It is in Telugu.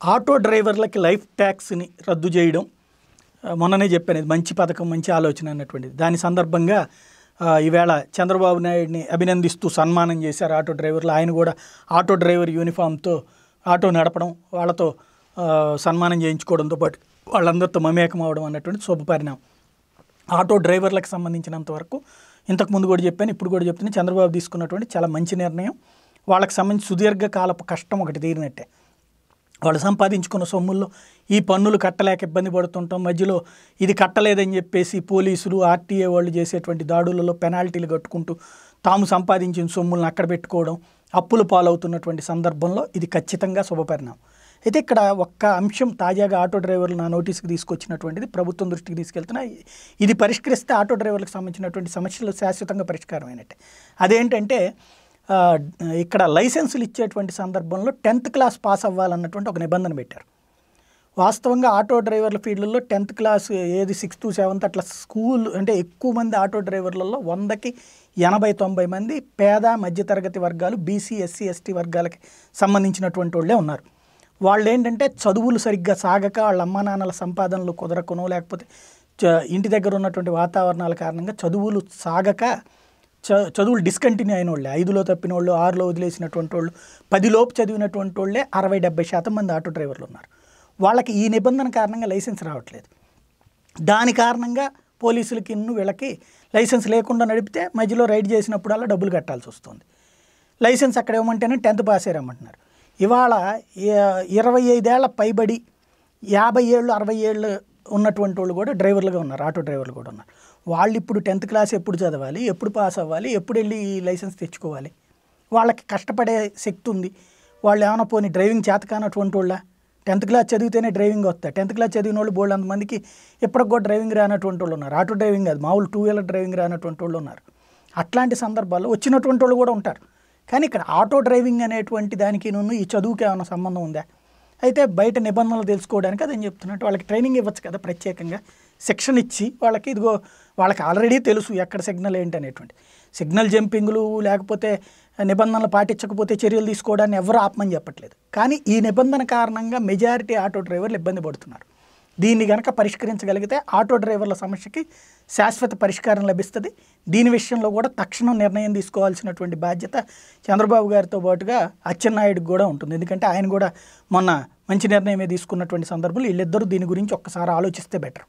ఆటో డ్రైవర్లకి లైఫ్ ట్యాక్స్ని రద్దు చేయడం మొన్ననే చెప్పాను ఇది మంచి పథకం మంచి ఆలోచన అన్నటువంటిది. దాని సందర్భంగా ఈవేళ చంద్రబాబు నాయుడిని అభినందిస్తూ సన్మానం చేశారు ఆటో డ్రైవర్లు. ఆయన కూడా ఆటో డ్రైవర్ యూనిఫామ్తో ఆటో నడపడం వాళ్ళతో సన్మానం చేయించుకోవడంతో పాటు వాళ్ళందరితో మమేకం అవడం అన్నటువంటి శుభపరిణామం ఆటో డ్రైవర్లకు సంబంధించినంత వరకు ఇంతకు ముందు కూడా చెప్పాను ఇప్పుడు కూడా చెప్తున్నాను చంద్రబాబు తీసుకున్నటువంటి చాలా మంచి నిర్ణయం. వాళ్ళకి సంబంధించి సుదీర్ఘకాలపు కష్టం ఒకటి తీరినట్టే. వాళ్ళు సంపాదించుకున్న సొమ్ముల్లో ఈ పన్నులు కట్టలేక ఇబ్బంది పడుతుంటాం. మధ్యలో ఇది కట్టలేదని చెప్పేసి పోలీసులు ఆర్టీఏ వాళ్ళు చేసేటువంటి దాడులలో పెనాల్టీలు కట్టుకుంటూ తాము సంపాదించిన సొమ్ములను అక్కడ పెట్టుకోవడం అప్పులు పాలవుతున్నటువంటి సందర్భంలో ఇది ఖచ్చితంగా శుభపరిణామం అయితే ఇక్కడ ఒక్క అంశం తాజాగా ఆటో డ్రైవర్లు నా నోటీస్కి తీసుకొచ్చినటువంటిది ప్రభుత్వం దృష్టికి తీసుకెళ్తున్నా ఇది పరిష్కరిస్తే ఆటో డ్రైవర్లకు సంబంధించినటువంటి సమస్యలు శాశ్వతంగా పరిష్కారం అయినట్టే అదేంటంటే ఇక్కడ లైసెన్సులు ఇచ్చేటువంటి సందర్భంలో టెన్త్ క్లాస్ పాస్ అవ్వాలన్నటువంటి ఒక నిబంధన పెట్టారు. వాస్తవంగా ఆటో డ్రైవర్ల ఫీల్డ్లో టెన్త్ క్లాస్ ఏది సిక్స్త్ సెవెంత్ అట్లా స్కూల్ అంటే ఎక్కువ మంది ఆటో డ్రైవర్లలో వందకి ఎనభై తొంభై మంది పేద మధ్యతరగతి వర్గాలు బీసీ ఎస్సీ ఎస్టీ వర్గాలకి సంబంధించినటువంటి వాళ్ళే ఉన్నారు. వాళ్ళు ఏంటంటే చదువులు సరిగ్గా సాగక వాళ్ళ అమ్మా నాన్నల సంపాదనలు కుదరకునో లేకపోతే చ- ఇంటి దగ్గర ఉన్నటువంటి వాతావరణాల కారణంగా చదువులు సాగక చ చదువులు డిస్కంటిన్యూ అయిన వాళ్ళే ఐదులో తప్పిన వాళ్ళు ఆరులో వదిలేసినటువంటి వాళ్ళు పదిలోపు చదివినటువంటి వాళ్ళే అరవై డెబ్బై శాతం మంది ఆటో డ్రైవర్లు ఉన్నారు. వాళ్ళకి ఈ నిబంధన కారణంగా లైసెన్స్ రావట్లేదు. దాని కారణంగా పోలీసులకి ఇన్ను వీళ్ళకి లైసెన్స్ లేకుండా నడిపితే మధ్యలో రైడ్ చేసినప్పుడల్లా డబ్బులు కట్టాల్సి వస్తుంది. లైసెన్స్ అక్కడ ఇవ్వమంటేనే టెన్త్ పాస్ అయ్యారమ్మంటున్నారు. ఇవాళ ఇరవై ఐదేళ్ళ పైబడి యాభై ఏళ్ళు అరవై ఏళ్ళు ఉన్నటువంటి వాళ్ళు కూడా డ్రైవర్లుగా ఉన్నారు ఆటో డ్రైవర్లు కూడా ఉన్నారు. వాళ్ళు ఇప్పుడు టెన్త్ క్లాస్ ఎప్పుడు చదవాలి ఎప్పుడు పాస్ అవ్వాలి ఎప్పుడు వెళ్ళి ఈ లైసెన్స్ తెచ్చుకోవాలి? వాళ్ళకి కష్టపడే శక్తి ఉంది. వాళ్ళు ఏమైనా పోనీ డ్రైవింగ్ చేత కానటువంటి వాళ్ళ? టెన్త్ క్లాస్ చదివితేనే డ్రైవింగ్ వస్తాయి. టెన్త్ క్లాస్ చదివిన వాళ్ళు బోల్డ్ మందికి ఇప్పటికి కూడా డ్రైవింగ్ రానటువంటి వాళ్ళు ఉన్నారు. ఆటో డ్రైవింగ్ కాదు మామూలు టూ వీలర్ డ్రైవింగ్ రానటువంటి వాళ్ళు ఉన్నారు. అట్లాంటి సందర్భాల్లో వచ్చినటువంటి వాళ్ళు కూడా ఉంటారు. కానీ ఇక్కడ ఆటో డ్రైవింగ్ అనేటువంటి దానికి నువ్వు ఈ చదువుకి ఏమైనా సంబంధం ఉందా? అయితే బయట నిబంధనలు తెలుసుకోవడానికి అదని చెప్తున్నట్టు వాళ్ళకి ట్రైనింగ్ ఇవ్వచ్చు కదా ప్రత్యేకంగా. శిక్షణ ఇచ్చి వాళ్ళకి ఇదిగో వాళ్ళకి ఆల్రెడీ తెలుసు ఎక్కడ సిగ్నల్ ఏంటి అనేటువంటి. సిగ్నల్ జంపింగ్లు లేకపోతే నిబంధనలు పాటించకపోతే చర్యలు తీసుకోవడాన్ని ఎవరు ఆపమని చెప్పట్లేదు. కానీ ఈ నిబంధన కారణంగా మెజారిటీ ఆటో డ్రైవర్లు ఇబ్బంది పడుతున్నారు. దీన్ని కనుక పరిష్కరించగలిగితే ఆటో డ్రైవర్ల సమస్యకి శాశ్వత పరిష్కారం లభిస్తుంది. దీని విషయంలో కూడా తక్షణం నిర్ణయం తీసుకోవాల్సినటువంటి బాధ్యత చంద్రబాబు గారితో పాటుగా అచ్చెన్నాయుడికి కూడా ఉంటుంది. ఎందుకంటే ఆయన కూడా మొన్న మంచి నిర్ణయమే తీసుకున్నటువంటి సందర్భంలో వీళ్ళిద్దరూ దీని గురించి ఒక్కసారి ఆలోచిస్తే బెటర్.